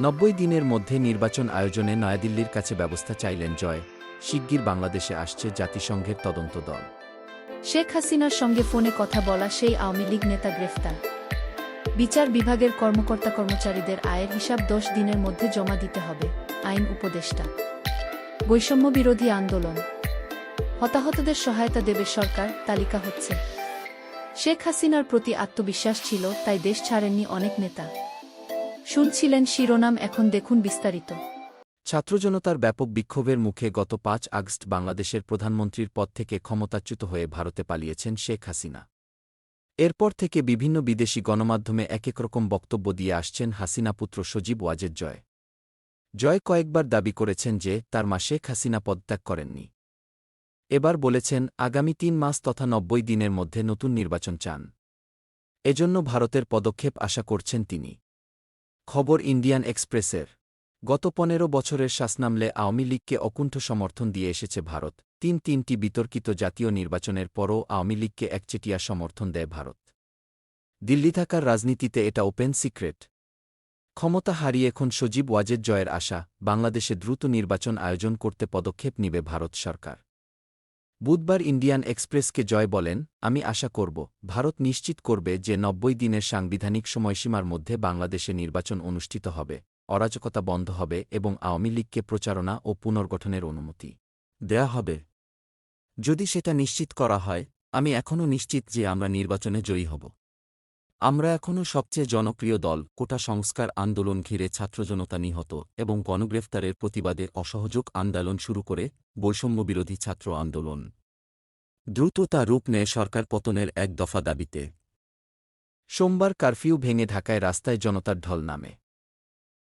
নব্বই দিনের মধ্যে নির্বাচন আয়োজনে নয়াদিল্লির কাছে ব্যবস্থা চাইলেন জয়। শিগগির বাংলাদেশে আসছে জাতিসংঘের তদন্ত দল। শেখ হাসিনার সঙ্গে ফোনে কথা বলা সেই আওয়ামী লীগ নেতা গ্রেফতার। বিচার বিভাগের কর্মকর্তা কর্মচারীদের আয়ের হিসাব দশ দিনের মধ্যে জমা দিতে হবে, আইন উপদেষ্টা। বৈষম্য বিরোধী আন্দোলন। হতাহতদের সহায়তা দেবে সরকার, তালিকা হচ্ছে। শেখ হাসিনার প্রতি আত্মবিশ্বাস ছিল, তাই দেশ ছাড়েননি অনেক নেতা। শুনছিলেন শিরোনাম, এখন দেখুন বিস্তারিত। ছাত্রজনতার ব্যাপক বিক্ষোভের মুখে গত পাঁচ আগস্ট বাংলাদেশের প্রধানমন্ত্রীর পদ থেকে ক্ষমতাচ্যুত হয়ে ভারতে পালিয়েছেন শেখ হাসিনা। এরপর থেকে বিভিন্ন বিদেশি গণমাধ্যমে একেক রকম বক্তব্য দিয়ে আসছেন হাসিনা পুত্র সজীব ওয়াজেদ জয়। জয় কয়েকবার দাবি করেছেন যে, তার মা শেখ হাসিনা পদত্যাগ করেননি। এবার বলেছেন, আগামী তিন মাস তথা নব্বই দিনের মধ্যে নতুন নির্বাচন চান। এজন্য ভারতের পদক্ষেপ আশা করছেন তিনি। খবর ইন্ডিয়ান এক্সপ্রেসের। গত পনেরো বছরের শাসনামলে আওয়ামী লীগকে অকুণ্ঠ সমর্থন দিয়ে এসেছে ভারত। তিন তিনটি বিতর্কিত জাতীয় নির্বাচনের পরও আওয়ামী লীগকে একচেটিয়া সমর্থন দেয় ভারত। দিল্লি থাকার রাজনীতিতে এটা ওপেন সিক্রেট। ক্ষমতা হারিয়ে এখন সজীব ওয়াজেদ জয়ের আশা, বাংলাদেশে দ্রুত নির্বাচন আয়োজন করতে পদক্ষেপ নিবে ভারত সরকার। বুধবার ইন্ডিয়ান এক্সপ্রেসকে জয় বলেন, আমি আশা করব, ভারত নিশ্চিত করবে যে নব্বই দিনের সাংবিধানিক সময়সীমার মধ্যে বাংলাদেশে নির্বাচন অনুষ্ঠিত হবে, অরাজকতা বন্ধ হবে এবং আওয়ামী লীগকে প্রচারণা ও পুনর্গঠনের অনুমতি দেয়া হবে। যদি সেটা নিশ্চিত করা হয়, আমি এখনও নিশ্চিত যে আমরা নির্বাচনে জয়ী হব। আমরা এখনও সবচেয়ে জনপ্রিয় দল, কোটা সংস্কার আন্দোলন ঘিরে ছাত্রজনতা নিহত এবং গণগ্রেফতারের প্রতিবাদে অসহযোগ আন্দোলন শুরু করে বৈষম্যবিরোধী ছাত্র আন্দোলন। দ্রুত তা রূপ নেয় সরকার পতনের এক দফা দাবিতে। সোমবার কারফিউ ভেঙে ঢাকায় রাস্তায় জনতার ঢল নামে।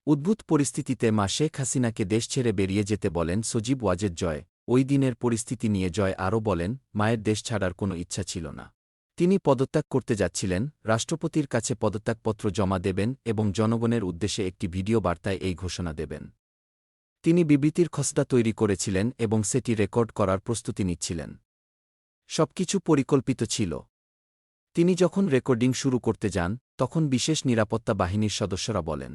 উদ্ভূত পরিস্থিতিতে মা শেখ হাসিনাকে দেশ ছেড়ে বেরিয়ে যেতে বলেন সজীব ওয়াজেদ জয়। ওই দিনের পরিস্থিতি নিয়ে জয় আরও বলেন, মায়ের দেশ ছাড়ার কোনো ইচ্ছা ছিল না। তিনি পদত্যাগ করতে যাচ্ছিলেন, রাষ্ট্রপতির কাছে পদত্যাগপত্র জমা দেবেন এবং জনগণের উদ্দেশ্যে একটি ভিডিও বার্তায় এই ঘোষণা দেবেন। তিনি বিবৃতির খসড়া তৈরি করেছিলেন এবং সেটি রেকর্ড করার প্রস্তুতি নিচ্ছিলেন। সবকিছু পরিকল্পিত ছিল। তিনি যখন রেকর্ডিং শুরু করতে যান, তখন বিশেষ নিরাপত্তা বাহিনীর সদস্যরা বলেন,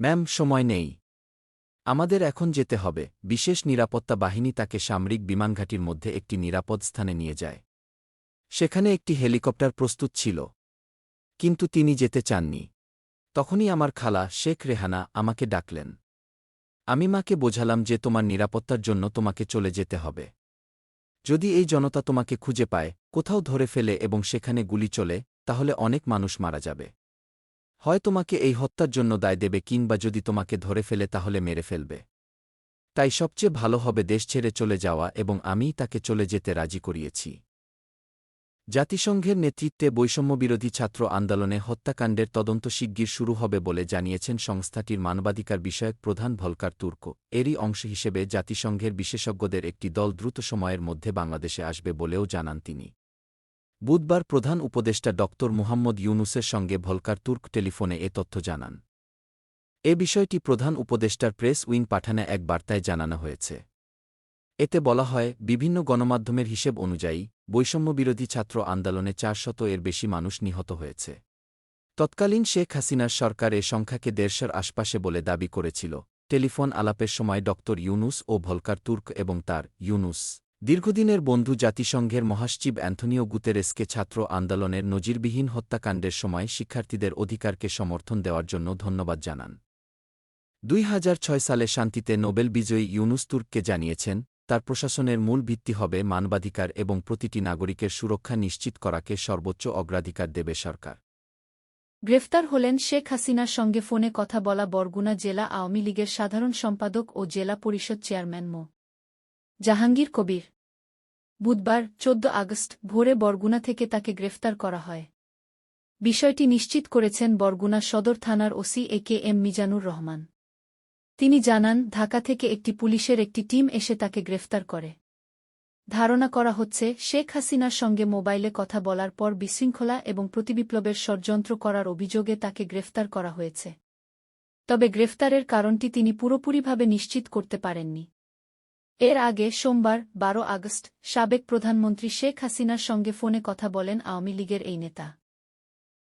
ম্যাম, সময় নেই। আমাদের এখন যেতে হবে। বিশেষ নিরাপত্তা বাহিনী তাকে সামরিক বিমানঘাটির মধ্যে একটি নিরাপদ স্থানে নিয়ে যায়। সেখানে একটি হেলিকপ্টার প্রস্তুত ছিল। কিন্তু তিনি যেতে চাননি। তখনই আমার খালা, শেখ রেহানা, আমাকে ডাকলেন। আমি মাকে বোঝালাম যে তোমার নিরাপত্তার জন্য তোমাকে চলে যেতে হবে। যদি এই জনতা তোমাকে খুঁজে পায়, কোথাও ধরে ফেলে এবং সেখানে গুলি চলে, তাহলে অনেক মানুষ মারা যাবে। হয় তোমাকে এই হত্যার জন্য দায় দেবে কিংবা যদি তোমাকে ধরে ফেলে তাহলে মেরে ফেলবে। তাই সবচেয়ে ভালো হবে দেশ ছেড়ে চলে যাওয়া এবং আমিই তাকে চলে যেতে রাজি করিয়েছি। জাতিসংঘের নেতৃত্বে বৈষম্যবিরোধী ছাত্র আন্দোলনে হত্যাকাণ্ডের তদন্ত শিগগির শুরু হবে বলে জানিয়েছেন সংস্থাটির মানবাধিকার বিষয়ক প্রধান ভলকার তুর্ক। এরই অংশ হিসেবে জাতিসংঘের বিশেষজ্ঞদের একটি দল দ্রুত সময়ের মধ্যে বাংলাদেশে আসবে বলেও জানান তিনি। বুধবার প্রধান উপদেষ্টা ড. মুহাম্মদ ইউনুসের সঙ্গে ভলকার তুর্ক টেলিফোনে এ তথ্য জানান। এ বিষয়টি প্রধান উপদেষ্টার প্রেস উইং পাঠানে এক বার্তায় জানানো হয়েছে। এতে বলা হয়, বিভিন্ন গণমাধ্যমের হিসেব অনুযায়ী, বৈষম্যবিরোধী ছাত্র আন্দোলনে চারশত এর বেশি মানুষ নিহত হয়েছে। তৎকালীন শেখ হাসিনার সরকার এ সংখ্যাকে দেড়শোর আশপাশে বলে দাবি করেছিল। টেলিফোন আলাপের সময় ড. ইউনুস ও ভলকার তুর্ক এবং তার ইউনুস, দীর্ঘদিনের বন্ধু জাতিসংঘের মহাসচিব অ্যান্থনিও গুতেরেসকে ছাত্র আন্দোলনের নজিরবিহীন হত্যাকাণ্ডের সময় শিক্ষার্থীদের অধিকারকে সমর্থন দেওয়ার জন্য ধন্যবাদ জানান। দুই হাজার ছয় সালে শান্তিতে নোবেল বিজয়ী ইউনুস তুর্ককে জানিয়েছেন তার প্রশাসনের মূল ভিত্তি হবে মানবাধিকার এবং প্রতিটি নাগরিকের সুরক্ষা নিশ্চিত করাকে সর্বোচ্চ অগ্রাধিকার দেবে সরকার। গ্রেফতার হলেন শেখ হাসিনার সঙ্গে ফোনে কথা বলা বরগুনা জেলা আওয়ামী লীগের সাধারণ সম্পাদক ও জেলা পরিষদ চেয়ারম্যান মো. জাহাঙ্গীর কবির। বুধবার, চোদ্দ আগস্ট, ভোরে বরগুনা থেকে তাকে গ্রেফতার করা হয়। বিষয়টি নিশ্চিত করেছেন বরগুনা সদর থানার OC A K M Mizanur Rahman. তিনি জানান, ঢাকা থেকে একটি পুলিশের একটি টিম এসে তাকে গ্রেফতার করে। ধারণা করা হচ্ছে, শেখ হাসিনার সঙ্গে মোবাইলে কথা বলার পর বিশৃঙ্খলা এবং প্রতিবিপ্লবের ষড়যন্ত্র করার অভিযোগে তাকে গ্রেফতার করা হয়েছে। তবে গ্রেফতারের কারণটি তিনি পুরোপুরিভাবে নিশ্চিত করতে পারেননি। এর আগে সোমবার, বারো আগস্ট, সাবেক প্রধানমন্ত্রী শেখ হাসিনার সঙ্গে ফোনে কথা বলেন আওয়ামী লীগের এই নেতা।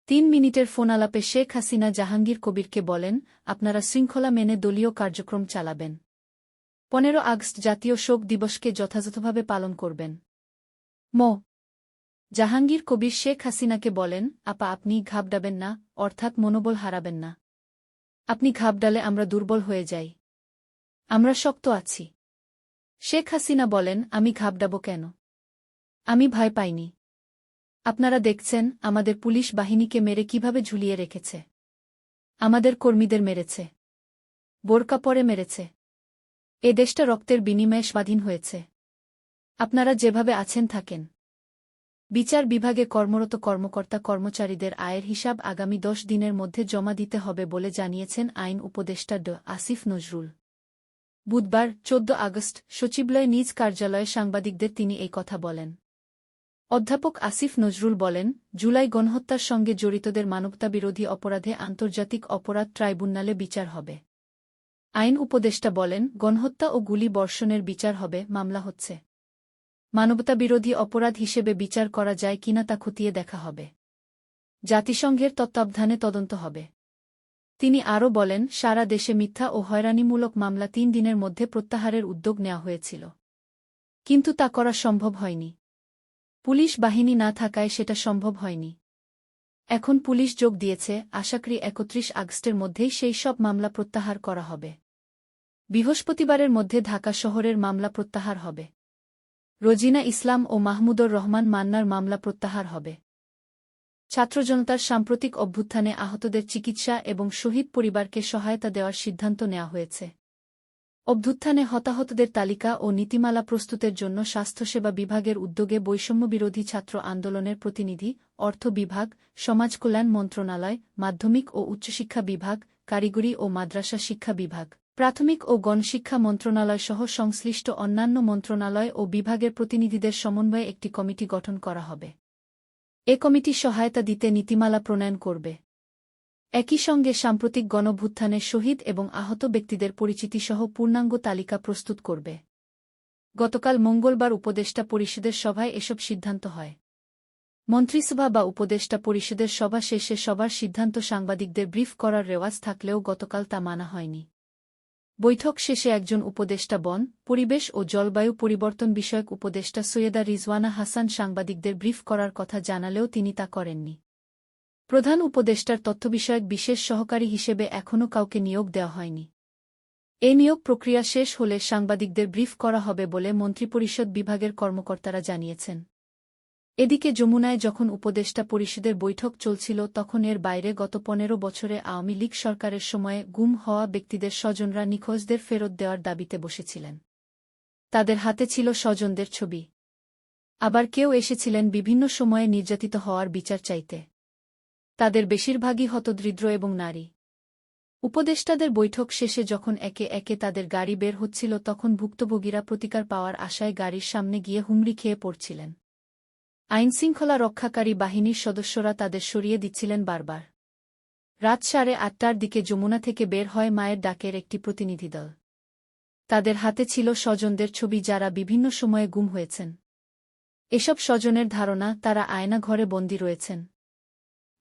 তিন মিনিটের ফোন আলাপে শেখ হাসিনা জাহাঙ্গীর কবিরকে বলেন, আপনারা শৃঙ্খলা মেনে দলীয় কার্যক্রম চালাবেন। পনেরো আগস্ট জাতীয় শোক দিবসকে যথাযথভাবে পালন করবেন। মো. জাহাঙ্গীর কবির শেখ হাসিনাকে বলেন, আপা, আপনি ঘাবড়াবেন না, অর্থাৎ মনোবল হারাবেন না। আপনি ঘাবড়ালে আমরা দুর্বল হয়ে যাই। আমরা শক্ত আছি। শেখ হাসিনা বলেন, আমি ঘাবড়াব কেন? আমি ভয় পাইনি। আপনারা দেখছেন আমাদের পুলিশ বাহিনীকে মেরে কীভাবে ঝুলিয়ে রেখেছে। আমাদের কর্মীদের মেরেছে। বোরকা পরে মেরেছে। এ দেশটা রক্তের বিনিময়ে স্বাধীন হয়েছে। আপনারা যেভাবে আছেন থাকেন। বিচার বিভাগে কর্মরত কর্মকর্তা কর্মচারীদের আয়ের হিসাব আগামী দশ দিনের মধ্যে জমা দিতে হবে বলে জানিয়েছেন আইন উপদেষ্টা ড আসিফ নজরুল। বুধবার, চোদ্দ আগস্ট, সচিবালয়ে নিজ কার্যালয়ে সাংবাদিকদের তিনি এই কথা বলেন। অধ্যাপক আসিফ নজরুল বলেন, জুলাই গণহত্যার সঙ্গে জড়িতদের মানবতাবিরোধী অপরাধে আন্তর্জাতিক অপরাধ ট্রাইব্যুনালে বিচার হবে। আইন উপদেষ্টা বলেন, গণহত্যা ও গুলি বর্ষণের বিচার হবে, মামলা হচ্ছে। মানবতাবিরোধী অপরাধ হিসেবে বিচার করা যায় কিনা তা খতিয়ে দেখা হবে। জাতিসংঘের তত্ত্বাবধানে তদন্ত হবে। তিনি আরও বলেন, সারা দেশে মিথ্যা ও হয়রানিমূলক মামলা তিন দিনের মধ্যে প্রত্যাহারের উদ্যোগ নেওয়া হয়েছিল। কিন্তু তা করা সম্ভব হয়নি। পুলিশ বাহিনী না থাকায় সেটা সম্ভব হয়নি। এখন পুলিশ যোগ দিয়েছে আশাকরি একত্রিশ আগস্টের মধ্যেই সেই সব মামলা প্রত্যাহার করা হবে। বৃহস্পতিবারের মধ্যে ঢাকা শহরের মামলা প্রত্যাহার হবে। রোজিনা ইসলাম ও মাহমুদুর রহমান মান্নার মামলা প্রত্যাহার হবে। ছাত্রজনতার সাম্প্রতিক অভ্যুত্থানে আহতদের চিকিৎসা এবং শহীদ পরিবারকে সহায়তা দেওয়ার সিদ্ধান্ত নেওয়া হয়েছে। অভ্যুত্থানে হতাহতদের তালিকা ও নীতিমালা প্রস্তুতের জন্য স্বাস্থ্যসেবা বিভাগের উদ্যোগে বৈষম্যবিরোধী ছাত্র আন্দোলনের প্রতিনিধি, অর্থ বিভাগ সমাজ কল্যাণ মন্ত্রণালয়, মাধ্যমিক ও উচ্চশিক্ষা বিভাগ, কারিগরি ও মাদ্রাসা শিক্ষা বিভাগ, প্রাথমিক ও গণশিক্ষা মন্ত্রণালয় সহ সংশ্লিষ্ট অন্যান্য মন্ত্রণালয় ও বিভাগের প্রতিনিধিদের সমন্বয়ে একটি কমিটি গঠন করা হবে। এ কমিটি সহায়তা দিতে নীতিমালা প্রণয়ন করবে। একই সঙ্গে সাম্প্রতিক গণভুত্থানের শহীদ এবং আহত ব্যক্তিদের পরিচিতিসহ পূর্ণাঙ্গ তালিকা প্রস্তুত করবে। গতকাল মঙ্গলবার উপদেষ্টা পরিষদের সভায় এসব সিদ্ধান্ত হয়। মন্ত্রিসভা বা উপদেষ্টা পরিষদের সভা শেষে সবার সিদ্ধান্ত সাংবাদিকদের ব্রিফ করার রেওয়াজ থাকলেও গতকাল তা মানা হয়নি। বৈঠক শেষে একজন উপদেষ্টা বন, পরিবেশ ও জলবায়ু পরিবর্তন বিষয়ক উপদেষ্টা সৈয়দা রিজওয়ানা হাসান সাংবাদিকদের ব্রিফ করার কথা জানালেও তিনি তা করেননি। প্রধান উপদেষ্টার তথ্যবিষয়ক বিশেষ সহকারী হিসেবে এখনও কাউকে নিয়োগ দেওয়া হয়নি। এ নিয়োগ প্রক্রিয়া শেষ হলে সাংবাদিকদের ব্রিফ করা হবে বলে মন্ত্রিপরিষদ বিভাগের কর্মকর্তারা জানিয়েছেন। এদিকে যমুনায় যখন উপদেষ্টা পরিষদের বৈঠক চলছিল তখন এর বাইরে গত পনেরো বছরে আওয়ামী লীগ সরকারের সময়ে গুম হওয়া ব্যক্তিদের স্বজনরা নিখোঁজদের ফেরত দেওয়ার দাবিতে বসেছিলেন। তাদের হাতে ছিল স্বজনদের ছবি। আবার কেউ এসেছিলেন বিভিন্ন সময়ে নির্যাতিত হওয়ার বিচার চাইতে। তাদের বেশিরভাগই হতদরিদ্র এবং নারী। উপদেষ্টাদের বৈঠক শেষে যখন একে একে তাদের গাড়ি বের হচ্ছিল, তখন ভুক্তভোগীরা প্রতিকার পাওয়ার আশায় গাড়ির সামনে গিয়ে হুমড়ি খেয়ে পড়ছিলেন। আইনশৃঙ্খলা রক্ষাকারী বাহিনীর সদস্যরা তাদের সরিয়ে দিচ্ছিলেন বারবার। রাত সাড়ে আটটার দিকে যমুনা থেকে বের হয় মায়ের ডাকের একটি প্রতিনিধি দল। তাদের হাতে ছিল স্বজনদের ছবি যারা বিভিন্ন সময়ে গুম হয়েছেন। এসব স্বজনের ধারণা, তারা আয়না ঘরে বন্দী রয়েছেন।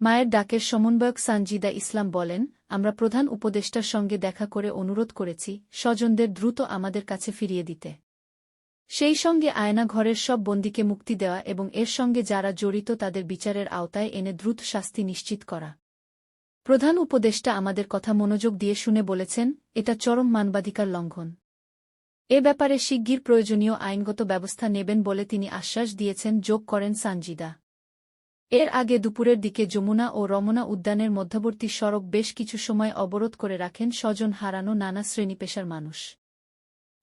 মায়ের ডাকের সমন্বয়ক সানজিদা ইসলাম বলেন, আমরা প্রধান উপদেষ্টার সঙ্গে দেখা করে অনুরোধ করেছি, স্বজনদের দ্রুত আমাদের কাছে ফিরিয়ে দিতে। সেই সঙ্গে আয়না ঘরের সব বন্দীকে মুক্তি দেওয়া এবং এর সঙ্গে যারা জড়িত তাদের বিচারের আওতায় এনে দ্রুত শাস্তি নিশ্চিত করা। প্রধান উপদেষ্টা আমাদের কথা মনোযোগ দিয়ে শুনে বলেছেন, এটা চরম মানবাধিকার লঙ্ঘন। এ ব্যাপারে শিগগির প্রয়োজনীয় আইনগত ব্যবস্থা নেবেন বলে তিনি আশ্বাস দিয়েছেন যোগ করেন সানজিদা। এর আগে দুপুরের দিকে যমুনা ও রমনা উদ্যানের মধ্যবর্তী সড়ক বেশ কিছু সময় অবরোধ করে রাখেন স্বজন হারানো নানা শ্রেণি পেশার মানুষ।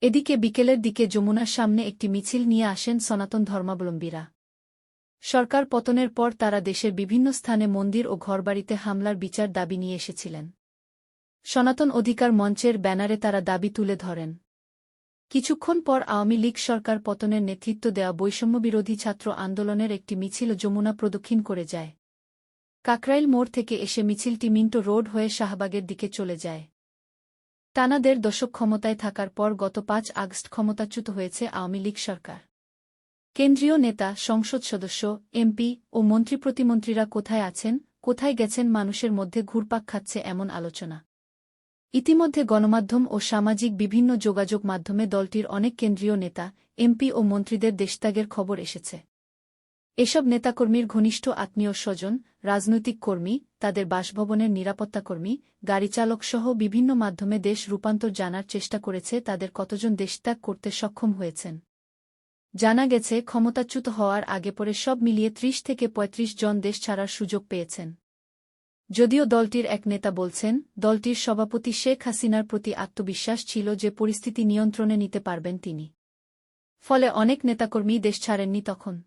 এদিকে বিকেলের দিকে যমুনার সামনে একটি মিছিল নিয়ে আসেন সনাতন ধর্মাবলম্বীরা। সরকার পতনের পর তারা দেশের বিভিন্ন স্থানে মন্দির ও ঘরবাড়িতে হামলার বিচার দাবি নিয়ে এসেছিলেন। সনাতন অধিকার মঞ্চের ব্যানারে তারা দাবি তুলে ধরেন। কিছুক্ষণ পর আওয়ামী লীগ সরকার পতনের নেতৃত্ব দেওয়া বৈষম্যবিরোধী ছাত্র আন্দোলনের একটি মিছিল যমুনা প্রদক্ষিণ করে যায়। কাকরাইল মোড় থেকে এসে মিছিলটি মিন্টো রোড হয়ে শাহবাগের দিকে চলে যায়। টানা দেড় দশক ক্ষমতায় থাকার পর গত পাঁচ আগস্ট ক্ষমতাচ্যুত হয়েছে আওয়ামী লীগ সরকার। কেন্দ্রীয় নেতা, সংসদ সদস্য, এমপি ও মন্ত্রী প্রতিমন্ত্রীরা কোথায় আছেন, কোথায় গেছেন মানুষের মধ্যে ঘুরপাক খাচ্ছে এমন আলোচনা। ইতিমধ্যে গণমাধ্যম ও সামাজিক বিভিন্ন যোগাযোগ মাধ্যমে দলটির অনেক কেন্দ্রীয় নেতা, এমপি ও মন্ত্রীদের দেশত্যাগের খবর এসেছে। এসব নেতাকর্মীর ঘনিষ্ঠ আত্মীয় স্বজন, রাজনৈতিক কর্মী, তাদের বাসভবনের নিরাপত্তাকর্মী গাড়িচালকসহ বিভিন্ন মাধ্যমে দেশ রূপান্তর জানার চেষ্টা করেছে তাদের কতজন দেশত্যাগ করতে সক্ষম হয়েছেন। জানা গেছে, ক্ষমতাচ্যুত হওয়ার আগে পরে সব মিলিয়ে ত্রিশ থেকে ৩৫ জন দেশ ছাড়ার সুযোগ পেয়েছেন। যদিও দলটির এক নেতা বলছেন, দলটির সভাপতি শেখ হাসিনার প্রতি আত্মবিশ্বাস ছিল যে পরিস্থিতি নিয়ন্ত্রণে নিতে পারবেন তিনি। ফলে অনেক নেতাকর্মী দেশ ছাড়েননি তখন।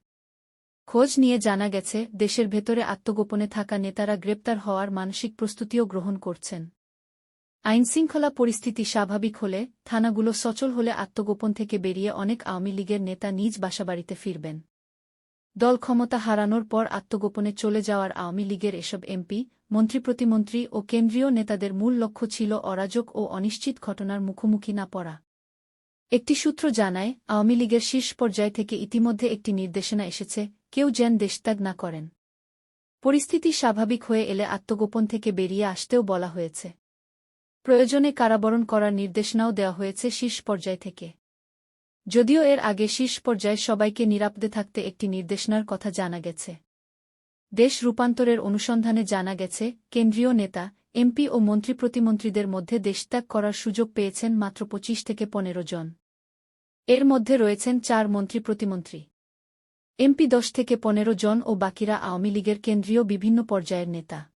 খোঁজ নিয়ে জানা গেছে, দেশের ভেতরে আত্মগোপনে থাকা নেতারা গ্রেপ্তার হওয়ার মানসিক প্রস্তুতিও গ্রহণ করছেন। আইনশৃঙ্খলা পরিস্থিতি স্বাভাবিক হলে, থানাগুলো সচল হলে আত্মগোপন থেকে বেরিয়ে অনেক আওয়ামী লীগের নেতা নিজ বাসাবাড়িতে ফিরবেন। দল ক্ষমতা হারানোর পর আত্মগোপনে চলে যাওয়ার আওয়ামী লীগের এসব এমপি মন্ত্রী প্রতিমন্ত্রী ও কেন্দ্রীয় নেতাদের মূল লক্ষ্য ছিল অরাজক ও অনিশ্চিত ঘটনার মুখোমুখি না পড়া। একটি সূত্র জানায়, আওয়ামী লীগের শীর্ষ পর্যায় থেকে ইতিমধ্যে একটি নির্দেশনা এসেছে, কেউ যেন দেশত্যাগ না করেন। পরিস্থিতি স্বাভাবিক হয়ে এলে আত্মগোপন থেকে বেরিয়ে আসতেও বলা হয়েছে। প্রয়োজনে কারাবরণ করার নির্দেশনাও দেওয়া হয়েছে শীর্ষ পর্যায় থেকে। যদিও এর আগে শীর্ষ পর্যায়ে সবাইকে নিরাপদে থাকতে একটি নির্দেশনার কথা জানা গেছে। দেশ রূপান্তরের অনুসন্ধানে জানা গেছে, কেন্দ্রীয় নেতা, এমপি ও মন্ত্রী প্রতিমন্ত্রীদের মধ্যে দেশত্যাগ করার সুযোগ পেয়েছেন মাত্র পঁচিশ থেকে পনেরো জন। এর মধ্যে রয়েছেন চার মন্ত্রী প্রতিমন্ত্রী। এমপি দশ থেকে পনেরো জন ও বাকিরা আওয়ামী লীগের কেন্দ্রীয় বিভিন্ন পর্যায়ের নেতা।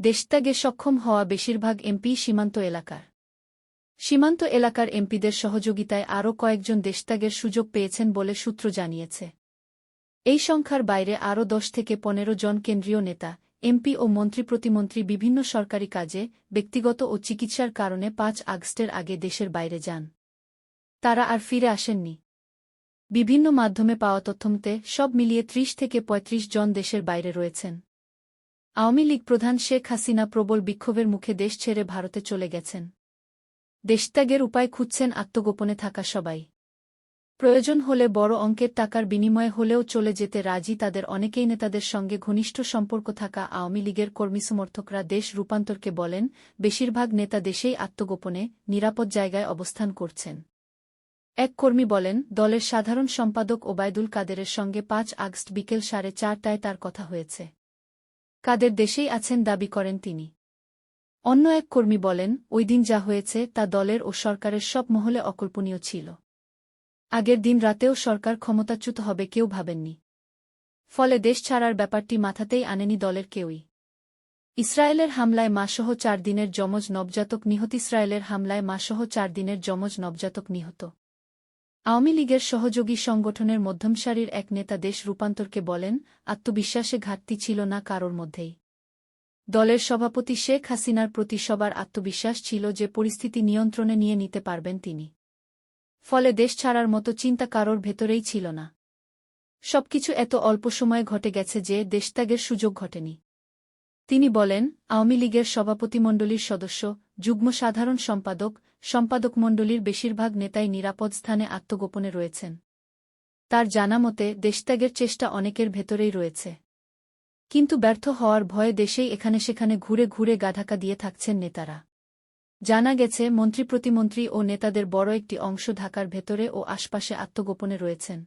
দেশত্যাগে সক্ষম হওয়া বেশিরভাগ এমপি সীমান্ত এলাকার। সীমান্ত এলাকার এমপিদের সহযোগিতায় আরও কয়েকজন দেশত্যাগের সুযোগ পেয়েছেন বলে সূত্র জানিয়েছে। এই সংখ্যার বাইরে আরও দশ থেকে পনেরো জন কেন্দ্রীয় নেতা, এমপি ও মন্ত্রী প্রতিমন্ত্রী বিভিন্ন সরকারি কাজে, ব্যক্তিগত ও চিকিৎসার কারণে পাঁচ আগস্টের আগে দেশের বাইরে যান। তারা আর ফিরে আসেননি। বিভিন্ন মাধ্যমে পাওয়া তথ্যমতে, সব মিলিয়ে ত্রিশ থেকে ৩৫ জন দেশের বাইরে রয়েছেন। আওয়ামী লীগ প্রধান শেখ হাসিনা প্রবল বিক্ষোভের মুখে দেশ ছেড়ে ভারতে চলে গেছেন। দেশত্যাগের উপায় খুঁজছেন আত্মগোপনে থাকা সবাই। প্রয়োজন হলে বড় অঙ্কের টাকার বিনিময়ে হলেও চলে যেতে রাজি তাদের অনেকেই নেতাদের সঙ্গে ঘনিষ্ঠ সম্পর্ক থাকা আওয়ামী লীগের কর্মী সমর্থকরা দেশ রূপান্তরকে বলেন, বেশিরভাগ নেতা দেশেই আত্মগোপনে, নিরাপদ জায়গায় অবস্থান করছেন। এক কর্মী বলেন, দলের সাধারণ সম্পাদক ওবায়দুল কাদেরের সঙ্গে পাঁচ আগস্ট বিকেল সাড়ে চারটায় তার কথা হয়েছে। কাদের দেশেই আছেন দাবি করেন তিনি। অন্য এক কর্মী বলেন, ওই দিন যা হয়েছে তা দলের ও সরকারের সব মহলে অকল্পনীয় ছিল। আগের দিন রাতেও সরকার ক্ষমতাচ্যুত হবে কেউ ভাবেননি। ফলে দেশ ছাড়ার ব্যাপারটি মাথাতেই আনেনি দলের কেউই। ইসরায়েলের হামলায় মাসহ চার দিনের যমজ নবজাতক নিহত ইসরায়েলের হামলায় মাসহ চার দিনের যমজ নবজাতক নিহত। আওয়ামী লীগের সহযোগী সংগঠনের মধ্যমসারির এক নেতা দেশ রূপান্তরকে বলেন, আত্মবিশ্বাসে ঘাটতি ছিল না কারোর মধ্যেই। দলের সভাপতি শেখ হাসিনার প্রতি সবার আত্মবিশ্বাস ছিল যে পরিস্থিতি নিয়ন্ত্রণে নিয়ে নিতে পারবেন তিনি। ফলে দেশ ছাড়ার মতো চিন্তা কারোর ভেতরেই ছিল না। সবকিছু এত অল্প সময়ে ঘটে গেছে যে দেশত্যাগের সুযোগ ঘটেনি। তিনি বলেন, আওয়ামী লীগের সভাপতিমণ্ডলীর সদস্য, যুগ্ম সাধারণ সম্পাদক সম্পাদকমণ্ডলীর বেশিরভাগ নেতাই নিরাপদ স্থানে আত্মগোপনে রয়েছেন। তার জানা মতে, দেশত্যাগের চেষ্টা অনেকের ভেতরেই রয়েছে। কিন্তু ব্যর্থ হওয়ার ভয়ে দেশেই এখানে সেখানে ঘুরে ঘুরে গাধাকা দিয়ে থাকছেন নেতারা। জানা গেছে, মন্ত্রী প্রতিমন্ত্রী ও নেতাদের বড় একটি অংশ ঢাকার ভেতরে ও আশপাশে আত্মগোপনে রয়েছেন।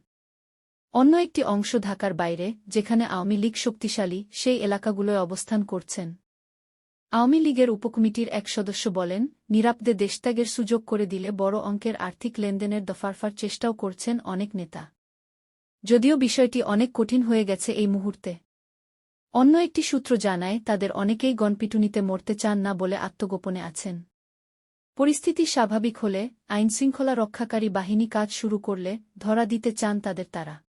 অন্য একটি অংশ ঢাকার বাইরে, যেখানে আওয়ামী লীগ শক্তিশালী, সেই এলাকাগুলোয় অবস্থান করছেন। আওয়ামী লীগের উপকমিটির এক সদস্য বলেন, নিরাপদে দেশত্যাগের সুযোগ করে দিলে বড় অঙ্কের আর্থিক লেনদেনের দফারফার চেষ্টাও করছেন অনেক নেতা। যদিও বিষয়টি অনেক কঠিন হয়ে গেছে এই মুহূর্তে। অন্য একটি সূত্র জানায়, তাদের অনেকেই গণপিটুনিতে মরতে চান না বলে আত্মগোপনে আছেন। পরিস্থিতি স্বাভাবিক হলে আইনশৃঙ্খলা রক্ষাকারী বাহিনী কাজ শুরু করলে ধরা দিতে চান তাদের তারা।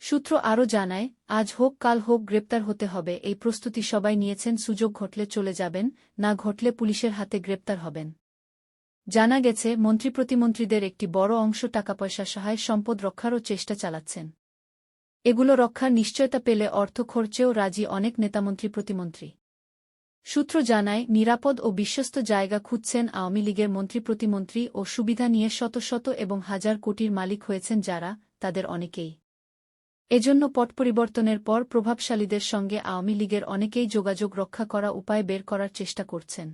সূত্র আরও জানায়, আজ হোক কাল হোক গ্রেপ্তার হতে হবে, এই প্রস্তুতি সবাই নিয়েছেন, সুযোগ ঘটলে চলে যাবেন, না ঘটলে পুলিশের হাতে গ্রেপ্তার হবেন। জানা গেছে, মন্ত্রী প্রতিমন্ত্রীদের একটি বড় অংশ টাকাপয়সা সহায় সম্পদ রক্ষারও চেষ্টা চালাচ্ছেন। এগুলো রক্ষার নিশ্চয়তা পেলে অর্থ খরচেও রাজি অনেক নেতামন্ত্রী প্রতিমন্ত্রী। সূত্র জানায়, নিরাপদ ও বিশ্বস্ত জায়গা খুঁজছেন আওয়ামী লীগের মন্ত্রী প্রতিমন্ত্রী ও সুবিধা নিয়ে শত শত এবং হাজার কোটির মালিক হয়েছেন যারা, তাদের অনেকেই। এজন্য পট পরিবর্তনের পর প্রভাবশালীদের সঙ্গে আওয়ামী লীগের অনেকেই যোগাযোগ রক্ষা করা উপায় বের করার চেষ্টা করছেন।